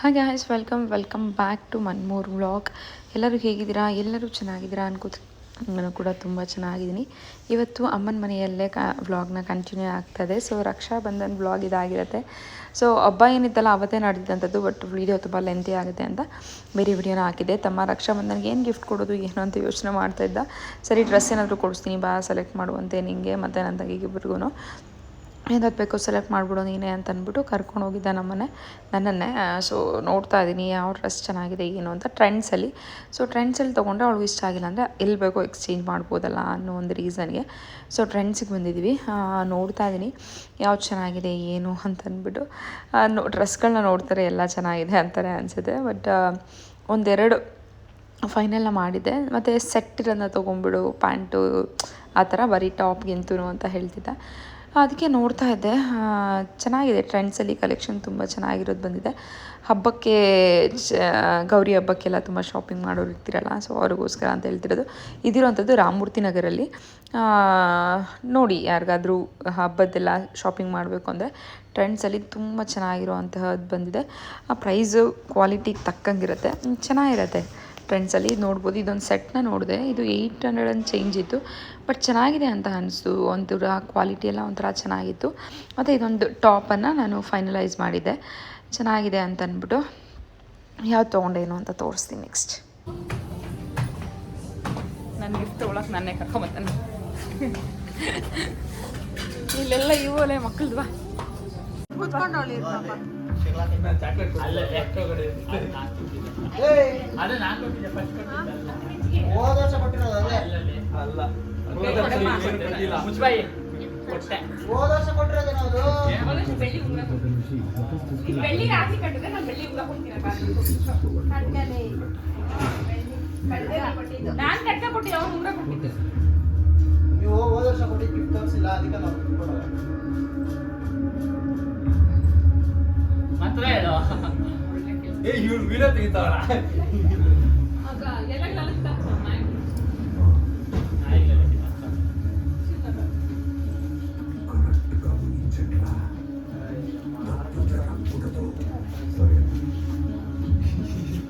ಹಾಗೆ ಹಾಯ್ಸ್ welcome welcome back to ಮನ್ಮೋರ್ ವ್ಲಾಗ್ ಎಲ್ಲರೂ ಹೇಗಿದ್ದೀರಾ? ಎಲ್ಲರೂ ಚೆನ್ನಾಗಿದ್ದೀರಾ ಅನ್ಕೋತ ನಾನು ಕೂಡ ತುಂಬ ಚೆನ್ನಾಗಿದ್ದೀನಿ. ಇವತ್ತು ಅಮ್ಮನ ಮನೆಯಲ್ಲೇ ಕ ವ್ಲಾಗ್ನ ಕಂಟಿನ್ಯೂ ಆಗ್ತದೆ ಸೊ ರಕ್ಷಾ ಬಂಧನ್ ವ್ಲಾಗ್ ಇದಾಗಿರುತ್ತೆ. ಸೊ ಹಬ್ಬ ಏನಿತ್ತಲ್ಲ, ಅವತ್ತೇ ನಡೆದಿದ್ದಂಥದ್ದು ಬಟ್ ವೀಡಿಯೋ ತುಂಬ ಲೆಂತಿ ಆಗುತ್ತೆ ಅಂತ ಬೇರೆ ವಿಡಿಯೋನ ಹಾಕಿದೆ ತಮ್ಮ ರಕ್ಷಾ ಬಂಧನ್ಗೆ ಏನು ಗಿಫ್ಟ್ ಕೊಡೋದು, ಏನು ಅಂತ ಯೋಚನೆ ಮಾಡ್ತಾಯಿದ್ದ ಸರಿ ಡ್ರೆಸ್ ಏನಾದರೂ ಕೊಡಿಸ್ತೀನಿ, ಬಾ ಸೆಲೆಕ್ಟ್ ಮಾಡುವಂತೆ ನಿಮಗೆ ಮತ್ತು ನನ್ನ ತಂಗಿಗಿಬ್ರಿಗೂ ಏನಾದ್ರು ಬೇಕೋ ಸೆಲೆಕ್ಟ್ ಮಾಡಿಬಿಡು, ನೀನೇ ಅಂತ ಅಂದ್ಬಿಟ್ಟು ಕರ್ಕೊಂಡು ಹೋಗಿದ್ದ ನಮ್ಮನೆ, ನನ್ನನ್ನೇ. ಸೊ ನೋಡ್ತಾ ಇದ್ದೀನಿ ಯಾವ ಡ್ರೆಸ್ ಚೆನ್ನಾಗಿದೆ ಏನು ಅಂತ ಟ್ರೆಂಡ್ಸಲ್ಲಿ ಸೊ ಟ್ರೆಂಡ್ಸಲ್ಲಿ ತೊಗೊಂಡ್ರೆ ಅವಳಿಗೆ ಇಷ್ಟ ಆಗಿಲ್ಲ ಅಂದರೆ ಎಲ್ಲಿ ಬೇಕೋ ಎಕ್ಸ್ಚೇಂಜ್ ಮಾಡ್ಬೋದಲ್ಲ ಅನ್ನೋ ಒಂದು ರೀಸನ್ಗೆ ಸೊ ಟ್ರೆಂಡ್ಸಿಗೆ ಬಂದಿದ್ದೀವಿ ನೋಡ್ತಾ ಇದ್ದೀನಿ ಯಾವ್ದು ಚೆನ್ನಾಗಿದೆ ಏನು ಅಂತ ಅಂದ್ಬಿಟ್ಟು. ನೋ ಡ್ರೆಸ್ಗಳನ್ನ ನೋಡ್ತಾರೆ ಎಲ್ಲ ಚೆನ್ನಾಗಿದೆ ಅಂತಾರೆ ಅನಿಸುತ್ತೆ. ಬಟ್ ಒಂದೆರಡು ಫೈನಲ್ನ ಮಾಡಿದ್ದೆ. ಮತ್ತು ಸೆಟ್ ಇರೋದನ್ನ ತೊಗೊಂಬಿಡು ಪ್ಯಾಂಟು, ಆ ಥರ ಬರೀ ಟಾಪ್ಗಿಂತೂ ಅಂತ ಹೇಳ್ತಿದ್ದೆ. ಅದಕ್ಕೆ ನೋಡ್ತಾ ಇದ್ದೆ. ಚೆನ್ನಾಗಿದೆ ಟ್ರೆಂಡ್ಸಲ್ಲಿ ಕಲೆಕ್ಷನ್ ತುಂಬ ಚೆನ್ನಾಗಿರೋದು ಬಂದಿದೆ. ಹಬ್ಬಕ್ಕೆ ಗೌರಿ ಹಬ್ಬಕ್ಕೆಲ್ಲ ತುಂಬ ಶಾಪಿಂಗ್ ಮಾಡೋರು ಇರ್ತಿರಲ್ಲ ಸೊ ಅವ್ರಿಗೋಸ್ಕರ ಅಂತ ಹೇಳ್ತಿರೋದು. ಇದಿರೋವಂಥದ್ದು ರಾಮಮೂರ್ತಿ ನಗರಲ್ಲಿ. ನೋಡಿ ಯಾರಿಗಾದರೂ ಹಬ್ಬದ್ದೆಲ್ಲ ಶಾಪಿಂಗ್ ಮಾಡಬೇಕು ಅಂದರೆ ಟ್ರೆಂಡ್ಸಲ್ಲಿ ತುಂಬ ಚೆನ್ನಾಗಿರುವಂತಹದ್ದು ಬಂದಿದೆ. ಆ ಪ್ರೈಸು ಕ್ವಾಲಿಟಿಗೆ ತಕ್ಕಂಗಿರುತ್ತೆ. ಚೆನ್ನಾಗಿರುತ್ತೆ. ಟ್ರೆಂಡ್ಸಲ್ಲಿ ನೋಡ್ಬೋದು. ಇದೊಂದು ಸೆಟ್ನ ನೋಡಿದೆ. ಇದು ಏಯ್ಟ್ ಹಂಡ್ರೆಡ್ ಅಂತ ಚೇಂಜ್ ಇತ್ತು. ಬಟ್ ಚೆನ್ನಾಗಿದೆ ಅಂತ ಅನಿಸ್ತು. ಒಂಥರ ಕ್ವಾಲಿಟಿ ಎಲ್ಲ ಒಂಥರ ಚೆನ್ನಾಗಿತ್ತು. ಮತ್ತು ಇದೊಂದು ಟಾಪನ್ನು ನಾನು ಫೈನಲೈಸ್ ಮಾಡಿದ್ದೆ. ಚೆನ್ನಾಗಿದೆ ಅಂತ ಅಂದ್ಬಿಟ್ಟು ಯಾವ್ದು ತೊಗೊಂಡೇನು ಅಂತ ತೋರಿಸ್ತೀನಿ ನೆಕ್ಸ್ಟ್ ನನ್ನ ಗಿಫ್ಟ್ ತೊಗೊಳಕ್ಕೆ ನಾನೇ ಕರ್ಕೊಂಬತ್ತಾನೆ ಇಲ್ಲೆಲ್ಲ ಇವಲೇ ಮಕ್ಕಳದು. ಬಾ ಹೋದ ವರ್ಷ ಕೊಟ್ಟಿರೋದು ಅದೇ ಹೋದ ವರ್ಷ ಕೊಟ್ಟಿರೋದೇನೋ ಅದು ನಾನ್ ಕಟ್ಟ. ಕೊಟ್ಟಿದ್ದೆ ಅವ್ನು ಉಂಗ್ರ ಕೊಟ್ಟಿದ್ದು ನೀವು ಹೋದ ವರ್ಷ ಕೊಟ್ಟಿದ್ದು ಗಿಫ್ಟ್ ತೋರಿಸಿಲ್ಲ ಅದಕ್ಕೆ ನಾವು ಕೊಡೋದು ಇವ್ರು ವಿಡಿಯೋ ತೆಗಿತಾವಳ ಆಗ ಎಲ್ಲ ಕಲಿಸ್ತಾ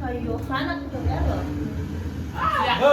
ಅಯ್ಯೋ ಫ್ಯಾನ್ ಹಾಕ್ಬಿಟ್ಟವ್ರು ಯಾರು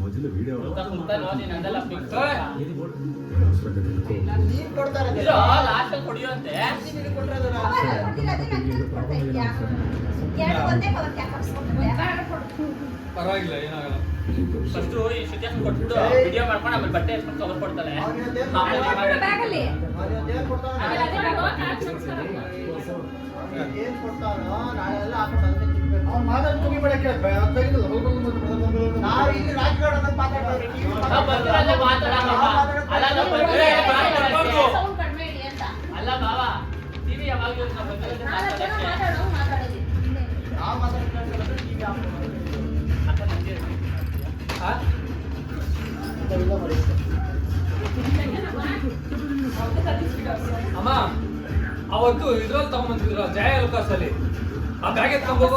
ಮೊದಲು ವಿಡಿಯೋ ನೀನ್ ಕೊಡ್ತಾರೆ ಕೊಟ್ಟಿರೋದು ನಾನು. ಪರವಾಗಿಲ್ಲ ಏನಾಗಲ್ಲ. ಫಸ್ಟ್ ಈ ಶ್ರುತಿ ಕೊಟ್ಬಿಟ್ಟು ವಿಡಿಯೋ ಮಾಡ್ಕೊಂಡು ಆಮೇಲೆ ಬಟ್ಟೆ ಕವರ್ ಕೊಡ್ತಾಳೆ. ಅವನಿವತ್ತು ಏನ್ ಕೊಡ್ತಾರೋ ನಾಳೆ. ಎಲ್ಲ ಹಾಕೊಂಡು ಬೇಡ ನಾವು ಇಲ್ಲಿ ರಾಜಕಾರಣ ಅಲ್ಲ ಬಾವ ಟಿವಿ ನಾವು ಮಾತಾಡ್ತಾರೆ ಅಮ್ಮ ಅವತ್ತು ಇದ್ರಲ್ಲಿ ತಗೊಂಡ್ಬಂದಿದ್ರು ಜಯ ಲುಕಾಸ್ ಅಲ್ಲಿ ಆ ಬ್ಯಾಗ್ ಎತ್ಕೊಂಡ್ಬೋಗು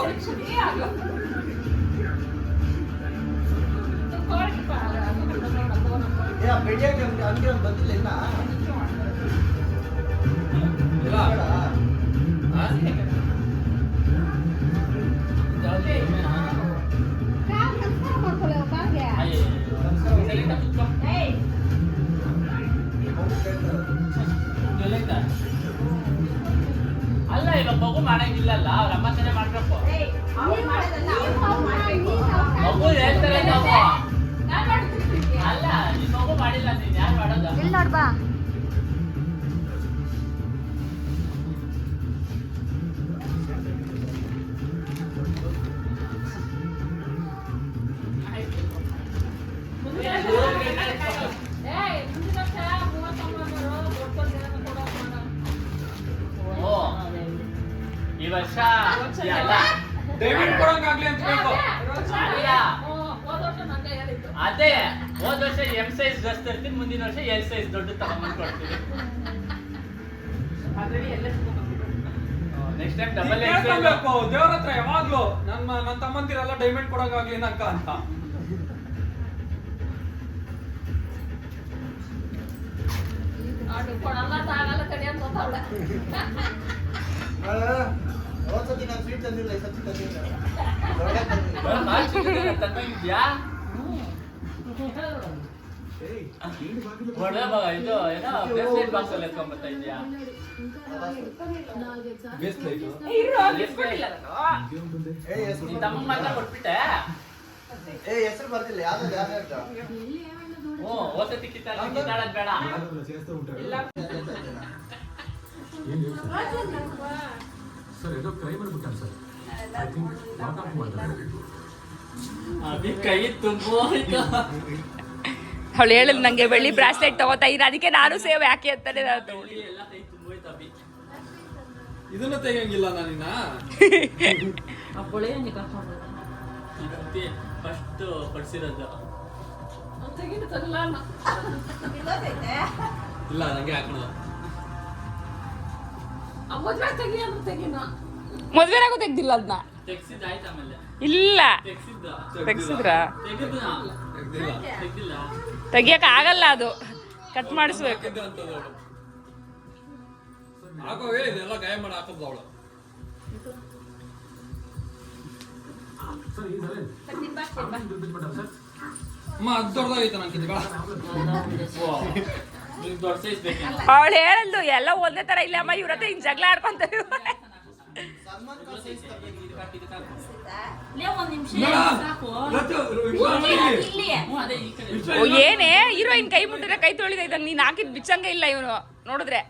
ಕೋಳಿ ಪಾ- ಅದು ಕಟ್ಕೊಂಡು ಅದು ನಮ್ಮ ಏ ಬೆಳಿಗ್ಗೆ ಅಂಗಡಿ ಒಂದು ಬಂದಿಲ್ಲ ಇನ್ನ ಇಲ್ಲ ಆ? ಮಗು ಮಾಡಂಗಿಲ್ಲಲ್ಲ ಅವ್ರ ಅಮ್ಮ ತಾನೇ ಮಾಡ್ಬೇಕು. ಮಗು ಹೇಳ್ತಾರೆ ನಾವು ನಾನ್ ಮಾಡ್ತೀನಿ ಅಲ್ಲ ನಿನ್ ಮಗು ಮಾಡಿಲ್ಲ ನೀನ್ ಯಾರು ಮಾಡೋದು? ಮುಂದಿನ ವರ್ಷ ಎಲ್ ಸೈಜ್ ದೊಡ್ಡ ತಗೊಂಡ್ ಕೊಡ್ತೀವಿ. ನೆಕ್ಸ್ಟ್ ಟೈಮ್ ಡಬಲ್ ಕೇಳ್ಕೊಬೇಕು ದೇವ್ರ ಹತ್ರ ಯಾವಾಗ್ಲೂ ನನ್ನ ನನ್ನ ತಮ್ಮಂದಿರೆಲ್ಲ ಡೈಮಂಡ್ ಕೊಡೋಕಾಗ್ಲಿ ನಂಕ ಅಂತ. ಒಂದ್ಸತಿ ನಾನು ಸ್ವೀಟ್ ತಂದಿಲ್ಲ ಈ ಸತಿ ತಂದಿಲ್ಲ. ಒಳಗೆ ತಂದಿಲ್ಲ. ತಂದಿದ್ಯಾ ಒಳ್ಳೆ ಮಗ ಇದು ಏನೋ ಬ್ರೇಸ್ಲೆಟ್ ಬಾಕ್ಸ್ ಅಲ್ಲಿ ಎತ್ಕೊಂಡ್ಬರ್ತಾ ಇದೆಯಾ? ನಿನ್. ತಮ್ಮ ಮಾತ್ರ ಕೊಟ್ಬಿಟ್ಟೆ. ಏ ಹೆಸರು ಬರ್ತಿಲ್ಲ ಯಾವ್ದು ಯಾವ್ದು ಹ್ಞೂ ಓಸತಿ ಕಿತ್ತಾಡ ಕಿತ್ತಾಡದ್ ಬೇಡ. ಸರ್ ಇದು ಸರ್. ಐ ಥಿಂಕ್ ಕೈ ತುಂಬೋಯ್ತು. ಅವಳು ಹೇಳಿದ್ ನಂಗೆ ಬೆಳ್ಳಿ ಬ್ರಾಸ್ಲೆಟ್ ತಗೋತಾ ಇರ ಅದಕ್ಕೆ ನಾನು ಸೇವ್ ಯಾಕೆ ಅಂತಾನೆ ನಾನು ಇದನ್ನ ತೆಗಿಯಂಗಿಲ್ಲ ನಾನಿನ್ನ ಫಸ್ಟ್ ಪಡಿಸಿರೋದು ಇಲ್ಲ ನಂಗೆ ಹಾಕೋಣ ಮದ್ವೆನಾಗೂ ತೆಗ್ದಿಲ್ಲ ಅದನ್ನ ಇಲ್ಲ. ತೆಗ್ಸಿದ್ರಾ? ತೆಗ್ದಿಲ್ಲ. ತೆಗ್ದಿಲ್ಲ ತೆಗಿಯಕ್ ಆಗಲ್ಲ ಅದು. ಕಟ್ ಮಾಡಿಸ್ಬೇಕು. ಅವಳು ಹೇಳಲ್ದು ಎಲ್ಲ ಒಂದೇ ತರ ಇಲ್ಲ ಅಮ್ಮ ಇವ್ರ ಹತ್ರ ಹಿಂಗ್ ಜಗಳ ಆಡ್ಕೊಂತ ಏನೇ? ಹೀರೋಯಿನ್ ಕೈ ಮುಟ್ಟಿದ್ರೆ ಕೈ ತೊಳಿದ ಇದ್ದಾನೆ. ನೀನ್ ಹಾಕಿದ್ ಬಿಚ್ಚಂಗ ಇಲ್ಲ ಇವನು. ನೋಡಿದ್ರೆ.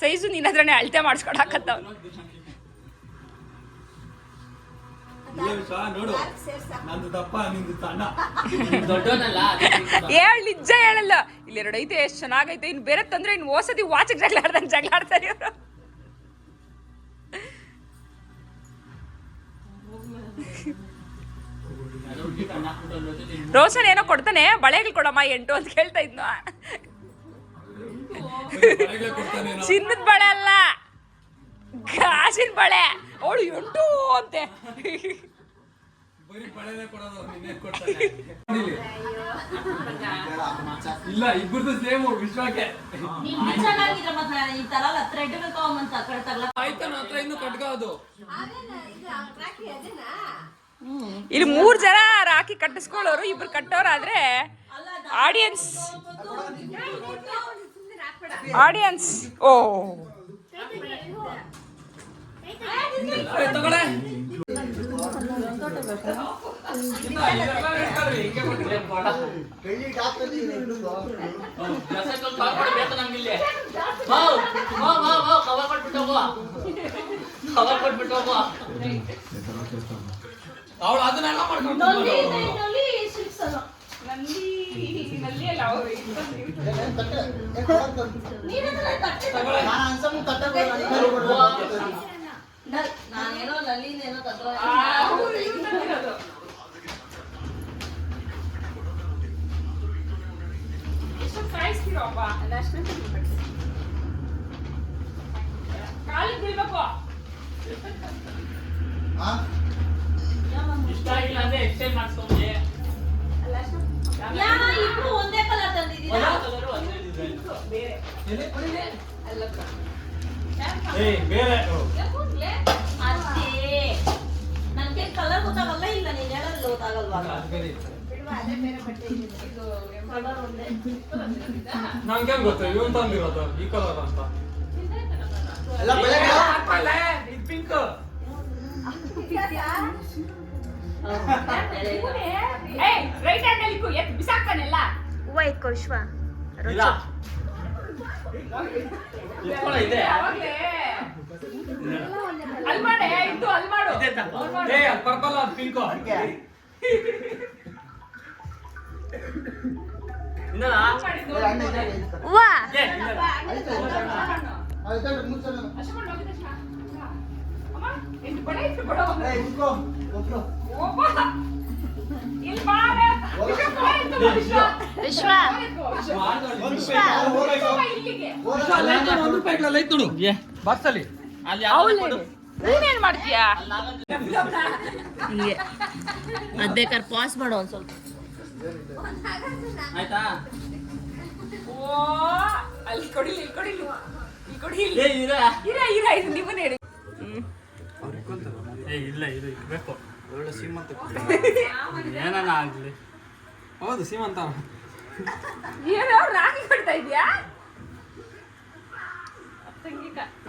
ಸೈಜು ನಿನ್ನ ಹತ್ರನೇ ಅಳತೆ ದೊಡ್ಡವನಲ್ಲ ಹೇಳ್ ನಿಜ ಹೇಳಲ್ಲ. ಇಲ್ಲಿ ಎರಡು ಐತೆ ಎಷ್ಟು ಚೆನ್ನಾಗೈತೆ. ಇನ್ನು ಬೇರೆ ತಂದ್ರೆ ಇನ್ನು ಓಸದಿ ವಾಚಿಗೆ ಜಗಳ ಜಗಳಾಡ್ತಾರೆ ಜಗಳ ಆಡ್ತಾರೆ ಇವರು. ರೋಷನ್ ಏನೋ ಕೊಡ್ತಾನೆ ಬಳೆಗಳು ಕೊಡಮ್ಮ ಎಂಟು ಅಂತ ಕೇಳ್ತಾ ಇದ್ನು. ಚಿನ್ನದ ಬಳೆ ಅಲ್ಲ. ಗಾಜಿನ ಬಳೆ. ಅವಳು ಎಂಟು ಅಂತೆ. ಬರೀ ಬಳೆನೇ ಕೊಡೋದು ನಿನ್ನೆ ಕೊಡ್ತಾನೆ ಇಲ್ಲಿ. ಇಲ್ಲ ಇಬ್ಬರದು ಸೇಮ್ ವಿಶ್ವಕ್ಕೆ ಹತ್ರ ಇನ್ನು ಕಟ್ಕ ಅದು. ಇಲ್ಲಿ ಮೂರ್ ಜನ ರಾಖಿ ಕಟ್ಟಿಸ್ಕೊಳ್ಳೋರು ಇಬ್ರು ಕಟ್ಟೋರಾದ್ರೆ ಆಡಿಯನ್ಸ್ ಆಡಿಯನ್ಸ್ ಓ. ಕವರ್ ಕೊಟ್ಬಿಟ್ಟು ಹೋಗು ಕವರ್ ಕೊಟ್ಬಿಟ್ಟು ಹೋಗು ಅವಳು ಅದನ್ನೆಲ್ಲ. ನಾನೇನೋ ಲಲ್ಲಿನೇನೋ ತಗೋ ಕಾಲಿಗೆ ಬೀಳ್ಬೇಕು. ಆ? ಇಷ್ಟ ಆಗಿಲ್ಲ ಅಂದ್ರೆ ಎಕ್ಸ್ಚೇಂಜ್ ಮಾಡ್ಸ್ಕೊಂಡೆ ಯಾ ಒಂದೇ ಕಲರ್ ತಂದಿದ್ದೀರಾ? ಕಲರ್ ಒಂದೇ ಡಿಸೈನ್ ಬೇರೆ. ಕಲರ್ ಗೊತ್ತಾಗಲ್ಲ ಇಲ್ಲ ನೀನು ಹೇಳೋದು ಗೊತ್ತಾಗಲ್ವಾ? ನಂಗೆ ಗೊತ್ತು? ಇವನ್ ತಂದಿರೋದು ಈ ಕಲರ್ ಅಂತ. ಎಲ್ಲ ಪಿಂಕ್ ರೈಟ್ ಹ್ಯಾಂಡ್ ಅಲ್ಲಿ ಎತ್ ಬಿಸಾಕ್ತಾನೆಲ್ಲ. ಹೂವ ಇಟ್ಕೋ ವಿಶ್ವ. ಇಲ್ಲ. ಇಟ್ಕೊಳ್ಳೋ ಇದೆ. ಅವಾಗ್ಲೇ ಅಲ್ಲಿ ಮಾಡೆ ಇದ್ದು ಅಲ್ಲಿ ಮಾಡು. ಇದೆ ತಗೋ. ಏ ಅದು ಪರ್ಪಲ್ ಅದು ಪಿಂಕು. ಇನ್ನಲ್ಲ? ಹೂವ. ಆಯ್ತು, ಆಯ್ತು, ಅಣ್ಣ. ಆಯ್ತು, ಆಯ್ತು, ಮುಚ್ಚಣ್ಣ. ಅಶ್ವನ್ ಹೋಗಿದ್ದ ತಕ್ಷಣ, ಅಮ್ಮ ಎಷ್ಟು ಬಡ ಎಷ್ಟು ಬಡ. ಏ, ಇಟ್ಕೋ, ಕೊಟ್ರು. ಒಬ್ಬ ಇಲ್ಲಿ ಬಾರೆ. ವಿಶ್ವ ಫೋನ್ ಎತ್ತು ಬಾ, ವಿಶ್ವ. ವಿಶ್ವ. ಫೋನ್ ಎತ್ತು, ವಿಶ್ವ. ಒಂದು ವಿಶ್ವ. ರೂಪಾಯಿ, ನಾನು ಹೋಗ್ಬೇಕು. ವಿಶ್ವ ಇಲ್ಲಿಗೆ ಹೋಗ್ಬೇಕು. ಒಂದು ರೂಪಾಯಿ ಲೈಟ್ ನೋಡು ಏ, ಬಾಕ್ಸಲ್ಲಿ ಅಲ್ಲಿ ಯಾವ್ದು ಕೊಡು? ನೀನೇನ್ ಮಾಡ್ತೀಯಾ? ಹಿಂಗೆ. ಅದ್ ಪಾಸ್ ಮಾಡು ಒಂದ್ ಸ್ವಲ್ಪ. ಆಯ್ತಾ? ಓ ಅಲ್ಲಿ ಕೊಡಿಲಿ ಇಲ್ಲಿ ಕೊಡಿಲಿ. ಇಲ್ಲಿ ಕೊಡಿ ಏ ಇರ. ಇರ ಇರ ಇದು ನಿಮ್ಮನ್ನ ಹೇಳಿ. ಏ ಇಲ್ಲ ಇದು ಇರ್ಬೇಕು. ಏನಾನ ಆಗಲಿ. ಹೌದು ಸೀಮಂತ ಏನೋ ರಾಗಿ ಕಟ್ತಾ ಇದೀಯಾ?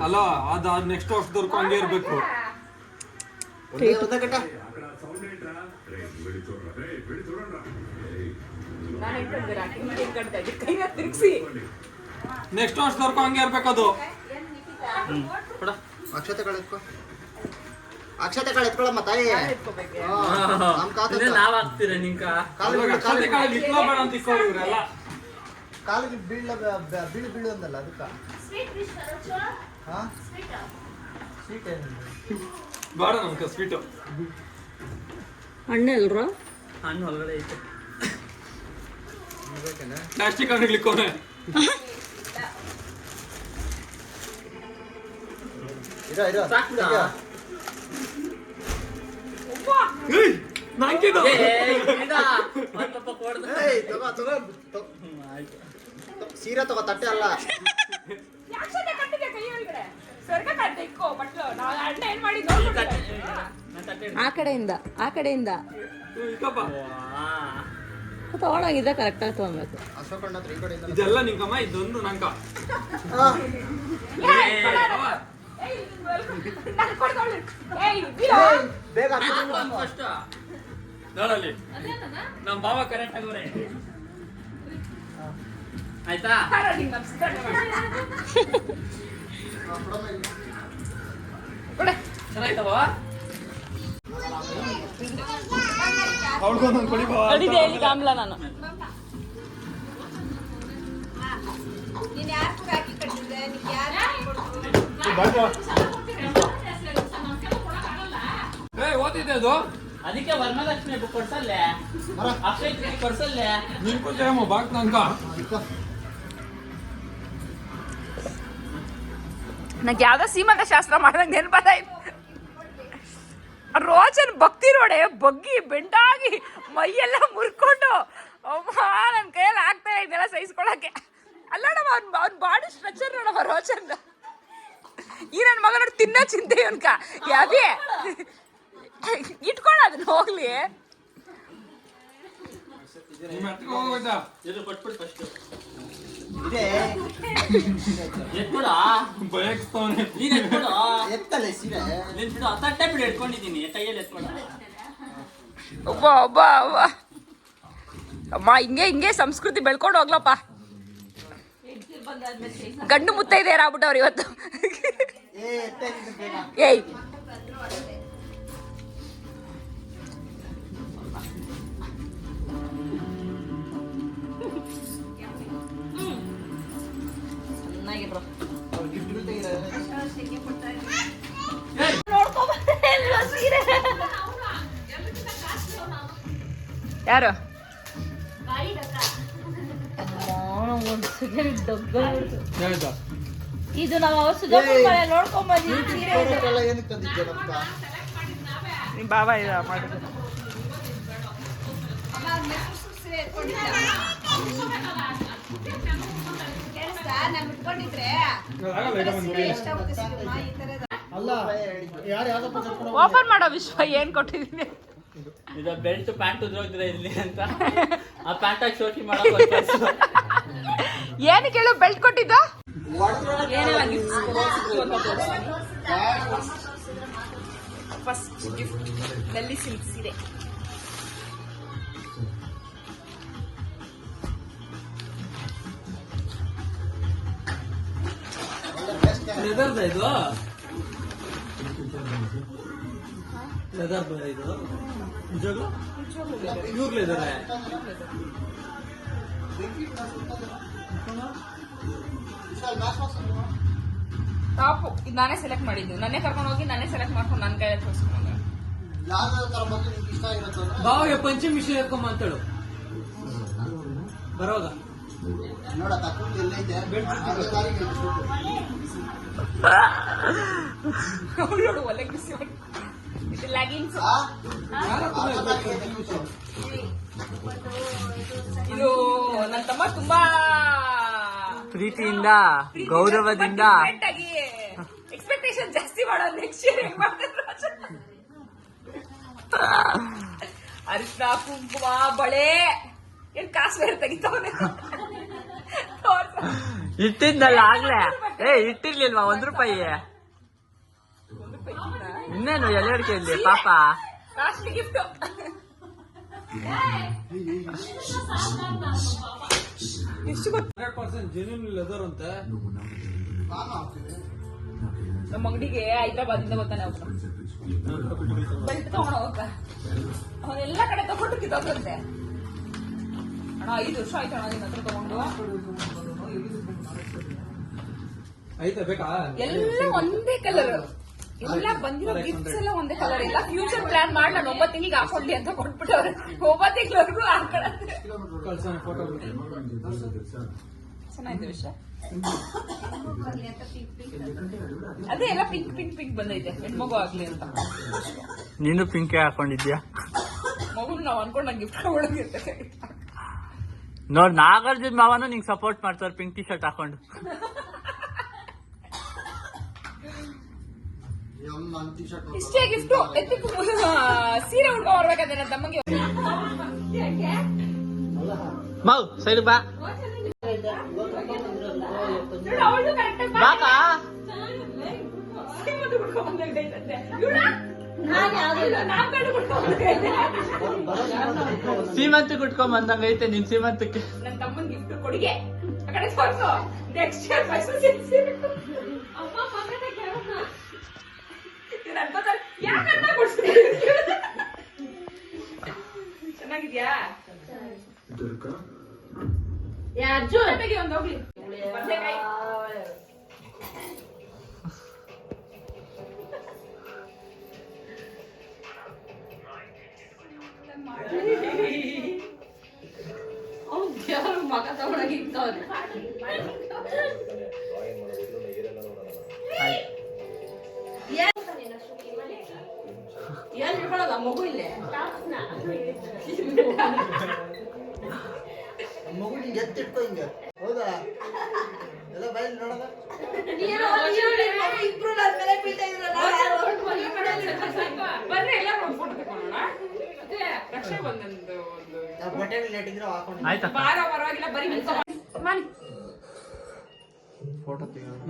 ಅಲ್ಲ ಅದು ನೆಕ್ಸ್ಟ್ ವರ್ಷದವರೆಗೂ ಹಂಗೆ ಇರ್ಬೇಕು. ನೆಕ್ಸ್ಟ್ ವರ್ಷದವರೆಗೂ ಹಂಗೆ ಇರ್ಬೇಕು ಅದು. ಅಕ್ಷತೆ ಅಕ್ಷತೆಗಳು ಎತ್ಕೊ ಅಕ್ಷತೆಗಳು ಎತ್ಕೊಳಮ್ಮ ತಾಯಿ ಎತ್ಕೋಬೇಕು. ಹಾ, ನಮ್ ಕಾಲು ಇದೇ ನಾವ್ ಹಾಕ್ತೀರ ನಿಂಕ ಕಾಲು ಕಾಲು ಅಕ್ಷತೆ ಕಾಳಲ್ಲಿ ಇಟ್ಲೋ ಬೇಡ ಅಂತ ಇಕ್ಕೋರು ಇವರೆಲ್ಲ. ಕಾಲಿಗೆ ಬೀಳ ಬೀಳು ಬೀಳು ಅಂದಲ್ಲ ಅದಕ್ಕ? ಹಾ? ಸ್ವೀಟ್ ಏನಿಲ್ಲ ಬೇಡ ನಮ್ಗೆ ಸ್ವೀಟು ಹಣ್ಣು ಎಲ್ರು? ಹಣ್ಣು ಒಳಗಡೆ ಐತೆ. ಇರೋ ಇರೋ. ಸಾಕು. ನಂಗಿದು. ಏಯ್ ತಗೋ ತಗೋ ತಗೋ. ಹ್ಮ್, ಆಯ್ತು. ಸೀರೆ ತಗೋ ತಟ್ಟೆ ಅಲ್ಲ. ಯಾಕ್ಷತೆ ಕಟ್ಟಿದೆ ಕೈ ಒಳಗಡೆ? ಸ್ವರ್ಗ ಕಟ್ಟೆ ಇಕ್ಕೋ ಬಟ್ಲು ನಾವು ಅಣ್ಣ ಏನ್ ಮಾಡಿ ಆ ಕಡೆಯಿಂದ ಆ ಕಡೆಯಿಂದ. ಇಕ್ಕಪ್ಪ. ವಾ. ಕರೆಕ್ಟಾಗಿ ಕರೆಕ್ಟ್ ಆಗಿ ತಗೊಬೇಕು ಅಶೋಕಣ್ಣ ಹತ್ರ ಈ ಕಡೆಯಿಂದ ಇದೆಲ್ಲ ನಿಂಕಮ್ಮ ಇದೊಂದು ನಂಕ. ಬೇಗ first. ನೋಡಲ್ಲಿ ನಮ್ಮ ಬಾವ ಕರೆಕ್ಟ್ ಆಗವ್ರೆ ಆಯ್ತಾ. ಚೆನ್ನಾಯ್ತವ ಅವ್ಳಿಗೊಂದೊಂದು ಕೊಡಿ ನಾನು ಅದು. ಅದಕ್ಕೆ ಬುಕ್ ಕೊಡ್ಸಲ್ಲೇ. ಅಕ್ಷಯ ತೃತೀಯ ಕೊಡ್ಸಲ್ಲೇ? ಬಾಕ್. ನಂಗೆ. ಯಾವ್ದೋ ಸೀಮಂತ ಶಾಸ್ತ್ರ ಮಾಡ್ದಂಗೆ ನೆನಪಾದಾಯ್ತು ರೋಜನ್ ಭಕ್ತಿ ನೋಡೆ ಬಗ್ಗಿ ಬೆಂಡಾಗಿ ಮೈಯೆಲ್ಲ ಮುರ್ಕೊಂಡು. ಅಮ್ಮ ನನ್ನ ಕೈಯಲ್ಲಿ ಆಗ್ತಾ ಇದೆಲ್ಲ ಸಹಿಸ್ಕೊಳಕ್ಕೆ. ಅಲ್ಲ ನಮ್ಮ ಅವ್ನ ಅವ್ನ ಬಾಡಿ ಸ್ಟ್ರಕ್ಚರ್ ನೋಡಮ್ಮ ರೋಜನ್ ಈ ನನ್ನ ಮಗನ ನೋಡಿ ತಿನ್ನೋ ಚಿಂತೆ ಅನ್ಕ ಯಾವೇ ಇಟ್ಕೊಳ್ಳ ಅದನ್ನ ಹೋಗ್ಲಿ. ಒಬ್ಬ ಒಬ್ಬ ಒಬ್ಬ. ಅಮ್ಮ ಹಿಂಗೆ ಹಿಂಗೆ ಸಂಸ್ಕೃತಿ ಬೆಳ್ಕೊಂಡು ಹೋಗ್ಲಪ್ಪ. ಗಂಡು ಮುತ್ತೈದೆ ಆಗ್ಬಿಟ್ಟವ್ರು ಇವತ್ತು ಏಯ್. ತೆಗೀತಾರೆ. ಯಾರು? ಇದು ನಾವು ನಿಮ್ಮ ಬಾಬಾ ಇದ ಮಾಡಿದ್ರು ಓಪನ್ ಮಾಡೋ ವಿಶ್ವ ಏನ್ ಕೊಟ್ಟಿದ್ದೀನಿ? ಇದು ಬೆಲ್ಟ್ ಪ್ಯಾಂಟ್ ಉದ್ರೋಗಿದ್ರೆ ಇಲ್ಲಿ ಅಂತ. ಆ ಪ್ಯಾಂಟ್ ಹಾಕಿ ಶೋಕಿ ಮಾಡೋ ಏನು ಕೇಳು ಬೆಲ್ಟ್ ಕೊಟ್ಟಿದ್ದ? ಫಸ್ಟ್ ಗಿಫ್ಟ್ನಲ್ಲಿ ಸಿಲ್ಕ್ ಸೀರೆ. ಲೆದರ್ದ ಇದು? ಲೆದರ್ ಬೇರೆ ಇದು? ನಿಜವಾಗ್ಲು ಇವ್ರ ಲೆದರ್ ಟಾಪ್ ಇದು ನಾನೇ ಸೆಲೆಕ್ಟ್ ಮಾಡಿದ್ದು. ನಾನೇ ಕರ್ಕೊಂಡು ಹೋಗಿ ನಾನೇ ಸೆಲೆಕ್ಟ್ ಮಾಡ್ಕೊಂಡು ನನ್ನ ಕೈಯಲ್ಲಿ ತೋರಿಸ್ಕೊಂಡು ಬಾವಿಗೆ ಪಂಚಮಿ ಮಿಷನ್ ಹಾಕೊಂಬ ಅಂತೇಳು. ಬರೋದ ನೋಡಕ್ಕ ಕೂತು ಬಿಸಿ ಇದು ಲೆಗಿನ್ಸ್. ಇದು ನನ್ನ ತಮ್ಮ ತುಂಬಾ ಪ್ರೀತಿಯಿಂದ ಗೌರವದಿಂದ. ಎಕ್ಸ್ಪೆಕ್ಟೇಷನ್ ಜಾಸ್ತಿ ಮಾಡೋದು ನೆಕ್ಸ್ಟ್ ಇಯರ್ ಹೆಂಗ್ ಮಾಡ್ತಾರೆ ಅರಿಶಿನ ಕುಂಕುಮ ಬಳೆ. ಏನ್ ಕಾಸು ಬೇರೆ ತೆಗಿತಾವನೆ ಇಟ್ಟಿದ್ನಲ್ಲ ಆಗ್ಲೇ. ಏ ಇಟ್ಟಿರ್ಲಿಲ್ವಾ? ಒಂದ್ ರೂಪಾಯಿ. ಇನ್ನೇನು ಪಾಪ. ಅಂತ ನಾನು ಹಾಕ್ತೀನಿ. ನಮ್ಮ ಅಂಗಡಿಗೆ ಹೈದ್ರಾಬಾದಿಂದ ಬರ್ತಾನೆ ಅವ್ರು. ಬೆಲ್ಟ್ ತಗೊಂಡು ಹೋಗ ಅವನೆಲ್ಲ ಕಡೆ ತಗೊಂಡು ತಗೊಂಡಂತೆ ಅಣ್ಣ ಐದು ವರ್ಷ ಆಯ್ತು ಅಣ್ಣ ನಿನ್ನ ಹತ್ರ ತಗೊಂಡು. ಬೇಕಾ? ಎಲ್ಲ ಒಂದೇ ಕಲರ್ ಎಲ್ಲ ಬಂದಿರೋ ಗಿಫ್ಟ್ಸ್ ಎಲ್ಲ ಒಂದೇ ಕಲರ್ ಇಲ್ಲ. ಫ್ಯೂಚರ್ ಪ್ಲಾನ್ ಮಾಡಿ ನಾನು ಒಂಬತ್ತು ತಿಂಗಳಿಗೆ ಹಾಕೊಳ್ಳಿ ಅಂತ ಕೊಟ್ಬಿಟ್ಟವ್ರೆ. ಒಂಬತ್ತು ತಿಂಗಳವರೆಗೂ ಚೆನ್ನಾಗಿದೆ ವಿಷಯ. ಅದೇ ಎಲ್ಲ ಪಿಂಕ್ ಪಿಂಕ್ ಪಿಂಕ್ ಬಂದೈತೆ. ಹೆಣ್ಮಗು ಆಗ್ಲಿ ಅಂತ. ನೀನು ಪಿಂಕೆ ಹಾಕೊಂಡಿದ್ಯಾ? ಮಗು ನಾವು ಅನ್ಕೊಂಡ್ ನಂಗೆ ಗಿಫ್ಟ್ ಒಳಗಿರ್ತೇವೆ ನೋಡ್ ನಾಗಾರ್ಜುನ್ ಮಾವನು ನಿಂಗೆ ಸಪೋರ್ಟ್ ಮಾಡ್ತಾರೆ ಪಿಂಕ್ ಟಿ ಶರ್ಟ್ ಹಾಕೊಂಡು. ಇಷ್ಟೇ ಗಿಫ್ಟ್ ಸೀರೆ ಉಡ್ಕೊ ಬರ್ಬೇಕಂದ್ರೆ ನನ್ನ ತಮ್ಮಗೆ. ಮೌ ಸೈಡ್ ಬಾ. ಅವಳು ಕರೆಕ್ಟ್ ಬಾಕಾ ಸೀಮಂತ ಕುಟ್ಕೊಂಡ್ ಬಂದಂಗೈತೆ ನಿನ್ ಸೀಮಂತಕ್ಕೆ. ನನ್ನ ತಮ್ಮನ್ ಗಿಫ್ಟ್ ಕೊಡುಗೆ. ನೆಕ್ಸ್ಟ್ ಇಯರ್ ಇವ್ರು ಅನ್ಕೋತಾರೆ ಯಾಕಂತ ಕೊಡ್ಸ್ತೀರಿ ಚೆನ್ನಾಗಿದ್ಯಾ? ಜೊತೆಗೆ ಒಂದು ಹೋಗ್ಲಿ. ಹೌದಾ? ಎಲ್ಲ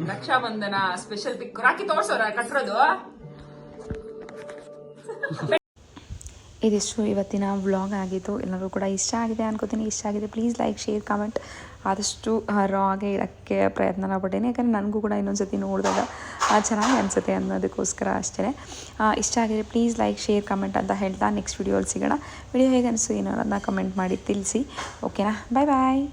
ರಕ್ಷಾ ಬಂಧನ ಸ್ಪೆಷಲ್ ಪಿಕ್ ರಾಕಿ ತೋರ್ಸೋರ ಕಟ್ಟಿರೋದು ಇದಿಷ್ಟು ಇವತ್ತಿನ ವ್ಲಾಗ್ ಆಗಿತ್ತು. ಎಲ್ಲರೂ ಕೂಡ ಇಷ್ಟ ಆಗಿದೆ ಅನ್ಕೋತೀನಿ. ಇಷ್ಟ ಆಗಿದೆ ಪ್ಲೀಸ್ ಲೈಕ್ ಶೇರ್ ಕಮೆಂಟ್ ಆದಷ್ಟು ರಾ ಆಗೇ ಇರೋಕ್ಕೆ ಪ್ರಯತ್ನ ಪಟ್ಟೇನೆ ಯಾಕಂದರೆ ನನಗೂ ಕೂಡ ಇನ್ನೊಂದು ಸತಿ ನೋಡಿದಾಗ ಚೆನ್ನಾಗಿ ಅನಿಸುತ್ತೆ ಅನ್ನೋದಕ್ಕೋಸ್ಕರ ಅಷ್ಟೇ ಇಷ್ಟ ಆಗಿದೆ ಪ್ಲೀಸ್ ಲೈಕ್ ಶೇರ್ ಕಮೆಂಟ್ ಅಂತ ಹೇಳ್ತಾ ನೆಕ್ಸ್ಟ್ ವಿಡಿಯೋಲ್ಲಿ ಸಿಗೋಣ. ವಿಡಿಯೋ ಹೇಗೆ ಅನಿಸು ಏನೋ ಅನ್ನೋದನ್ನ ಕಮೆಂಟ್ ಮಾಡಿ ತಿಳಿಸಿ. ಓಕೆನಾ ಬಾಯ್ ಬಾಯ್